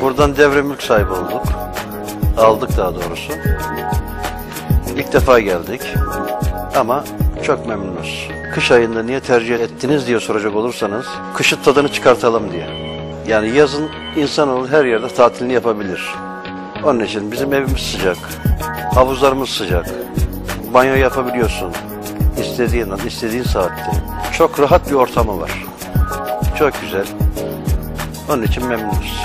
Buradan devre mülk sahibi olduk. Aldık daha doğrusu. İlk defa geldik. Ama çok memnunuz. Kış ayında niye tercih ettiniz diye soracak olursanız, kışın tadını çıkartalım diye. Yani yazın insanoğlu her yerde tatilini yapabilir. Onun için bizim evimiz sıcak, havuzlarımız sıcak, banyo yapabiliyorsun. istediğin an, istediğin saatte. Çok rahat bir ortamı var. Çok güzel. Onun için memnunuz.